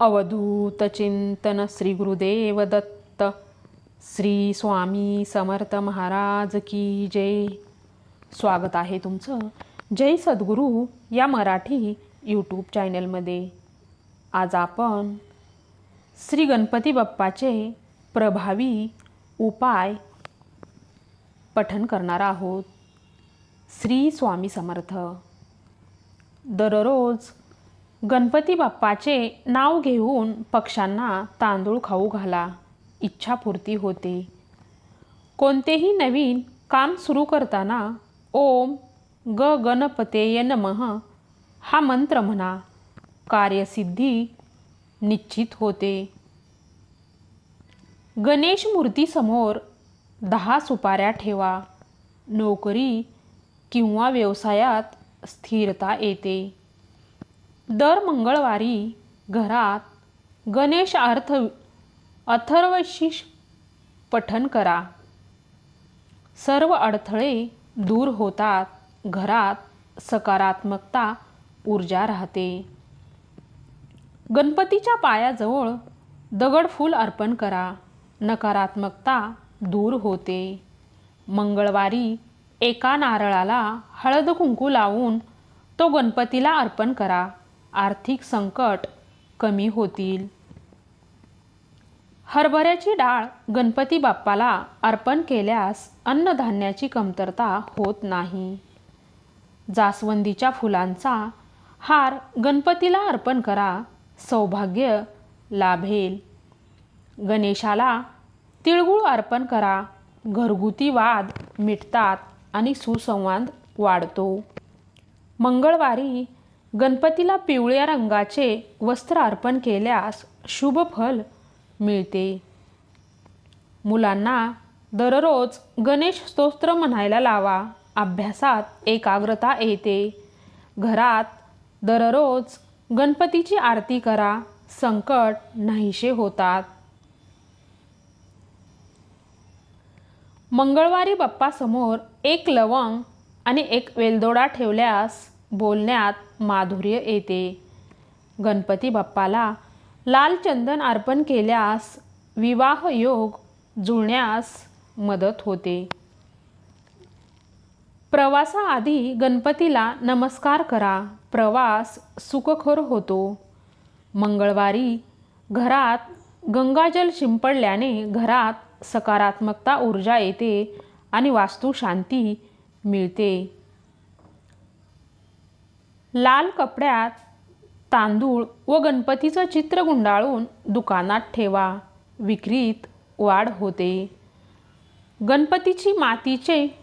अवधूत चिंतन श्री गुरुदेव दत्त श्री स्वामी समर्थ महाराज की जय. स्वागत आहे तुमचं जय सद्गुरू या मराठी यूट्यूब चॅनलमध्ये आज आपण श्री गणपती बाप्पाचे प्रभावी उपाय पठन करणार आहोत. श्री स्वामी समर्थ. दररोज गणपती बाप्पाचे नाव घेऊन पक्ष्यांना तांदूळ खाऊ घाला. इच्छापूर्ती होते. कोणतेही नवीन काम सुरू करताना ओम ग गणपतेय नमः हा मंत्र म्हणा. कार्यसिद्धी निश्चित होते. गणेश मूर्तीसमोर दहा सुपाऱ्या ठेवा. नोकरी किंवा व्यवसायात स्थिरता येते. दर मंगळवारी घरात गणेश अर्थ अथर्वशीष पठन करा. सर्व अडथळे दूर होतात. घरात सकारात्मकता ऊर्जा राहते. गणपतीच्या पायाजवळ दगडफूल अर्पण करा. नकारात्मकता दूर होते. मंगळवारी एका नारळाला हळद कुंकू लावून तो गणपतीला अर्पण करा. आर्थिक संकट कमी होतील. हरभऱ्याची डाळ गणपती बाप्पाला अर्पण केल्यास अन्नधान्याची कमतरता होत नाही. जास्वंदीच्या फुलांचा हार गणपतीला अर्पण करा सौभाग्य लाभेल. गणेशाला तिळगुळ अर्पण करा घरगुती वाद मिटतात आणि सुसंवाद वाढतो. मंगळवारी गणपतीला पिवळ्या रंगाचे वस्त्र अर्पण केल्यास शुभ फल मिळते. मुलांना दररोज गणेश स्तोत्र म्हणायला लावा. अभ्यासात एकाग्रता येते. घरात दररोज गणपतीची आरती करा. संकट नाहीसे होतात. मंगळवारी बाप्पासमोर एक लवंग आणि एक वेलदोडा ठेवल्यास बोलण्यात माधुर्य येते. गणपती बाप्पाला लाल चंदन अर्पण केल्यास विवाह योग जुळण्यास मदत होते. प्रवासाआधी गणपतीला नमस्कार करा. प्रवास सुखखोर होतो. मंगळवारी घरात गंगाजल शिंपडल्याने घरात सकारात्मकता ऊर्जा येते आणि वास्तू शांती मिळते. लाल कपड्यात तांदूळ व गणपतीचं चित्र गुंडाळून दुकानात ठेवा. विक्रीत वाढ होते. गणपतीची मातीचे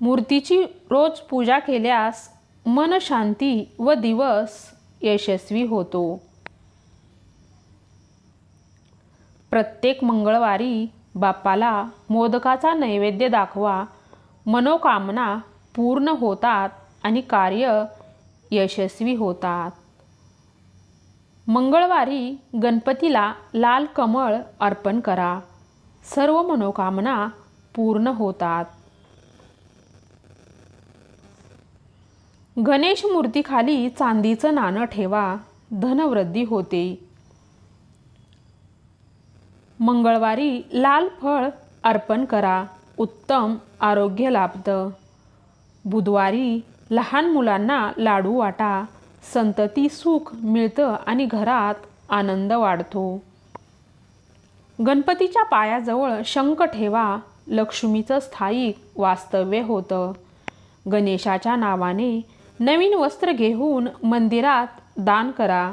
मूर्तीची रोज पूजा केल्यास मन शांती व दिवस यशस्वी होतो. प्रत्येक मंगळवारी बाप्पाला मोदकाचा नैवेद्य दाखवा. मनोकामना पूर्ण होतात आणि कार्य यशस्वी होतात. मंगळवारी गणपतीला लाल कमळ अर्पण करा. सर्व मनोकामना पूर्ण होतात. गणेश मूर्तीखाली चांदीचं नाणं ठेवा. धनवृद्धी होते. मंगळवारी लाल फळ अर्पण करा. उत्तम आरोग्य लाभतं. बुधवारी लहान मुलांना लाडू वाटा संतती सुख मिळतं आणि घरात आनंद वाढतो. गणपतीच्या पायाजवळ शंख ठेवा लक्ष्मीचं स्थायिक वास्तव्य होतं. गणेशाच्या नावाने नवीन वस्त्र घेऊन मंदिरात दान करा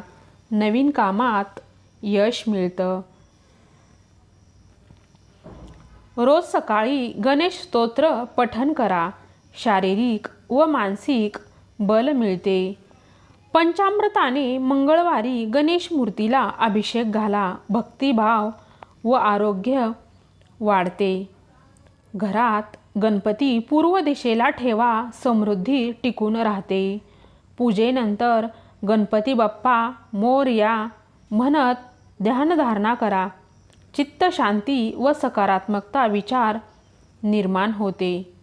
नवीन कामात यश मिळतं. रोज सकाळी गणेश स्तोत्र पठन करा शारीरिक व मानसिक बल मिळते. पंचामृताने मंगळवारी गणेश मूर्तीला अभिषेक घाला. भक्तिभाव व आरोग्य वाढते. घरात गणपती पूर्व दिशेला ठेवा. समृद्धी टिकून राहते. पूजेनंतर गणपती बाप्पा मोरया म्हणत ध्यानधारणा करा. चित्त शांती व सकारात्मकता विचार निर्माण होते.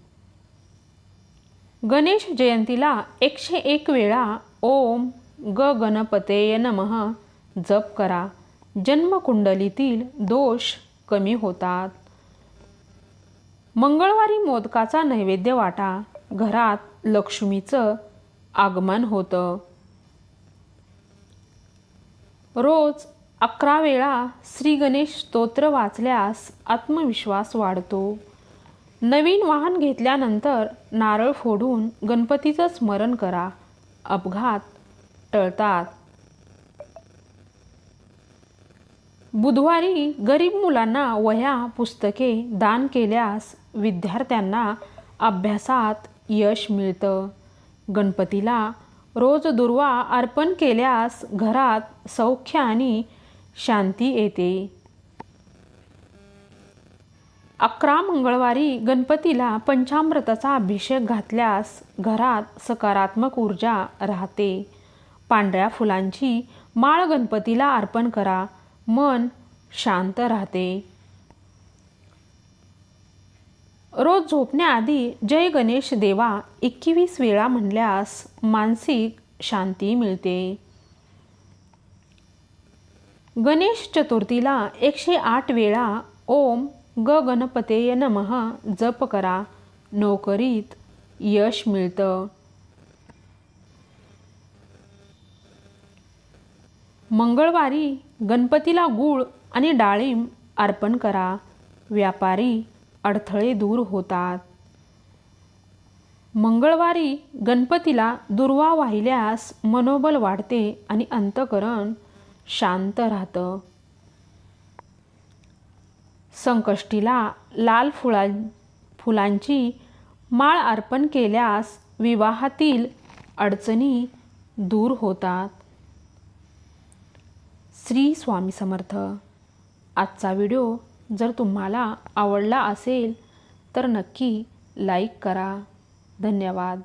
गणेश जयंतीला एकशे एक वेळा ओम ग गणपतेय नमः जप करा. जन्मकुंडलीतील दोष कमी होतात. मंगळवारी मोदकाचा नैवेद्य वाटा. घरात लक्ष्मीचं आगमन होतं. रोज अकरा वेळा श्री गणेश स्तोत्र वाचल्यास आत्मविश्वास वाढतो. नवीन वाहन घेतल्यानंतर नारळ फोडून गणपतीचं स्मरण करा. अपघात टळतात. बुधवारी गरीब मुलांना वह्या पुस्तके दान केल्यास विद्यार्थ्यांना अभ्यासात यश मिळतं. गणपतीला रोज दुर्वा अर्पण केल्यास घरात सौख्य आणि शांती येते. अकरा मंगळवारी गणपतीला पंचामृताचा अभिषेक घातल्यास घरात सकारात्मक ऊर्जा राहते. पांढऱ्या फुलांची माळ गणपतीला अर्पण करा. मन शांत राहते. रोज झोपण्याआधी जय गणेश देवा एकवीस वेळा म्हणल्यास मानसिक शांती मिळते. गणेश चतुर्थीला एकशे आठ वेळा ओम ग गणपतेय नमः जप करा नोकरीत यश मिळतं. मंगळवारी गणपतीला गूळ आणि डाळिंब अर्पण करा. व्यापारी अडथळे दूर होतात. मंगळवारी गणपतीला दुर्वा वाहिल्यास मनोबल वाढते आणि अंतकरण शांत राहतं. संकष्टीला लाल फुलां फुलांची माळ अर्पण केल्यास विवाहातील अडचणी दूर होतात. श्री स्वामी समर्थ. आजचा व्हिडिओ जर तुम्हाला आवडला असेल तर नक्की लाईक करा. धन्यवाद.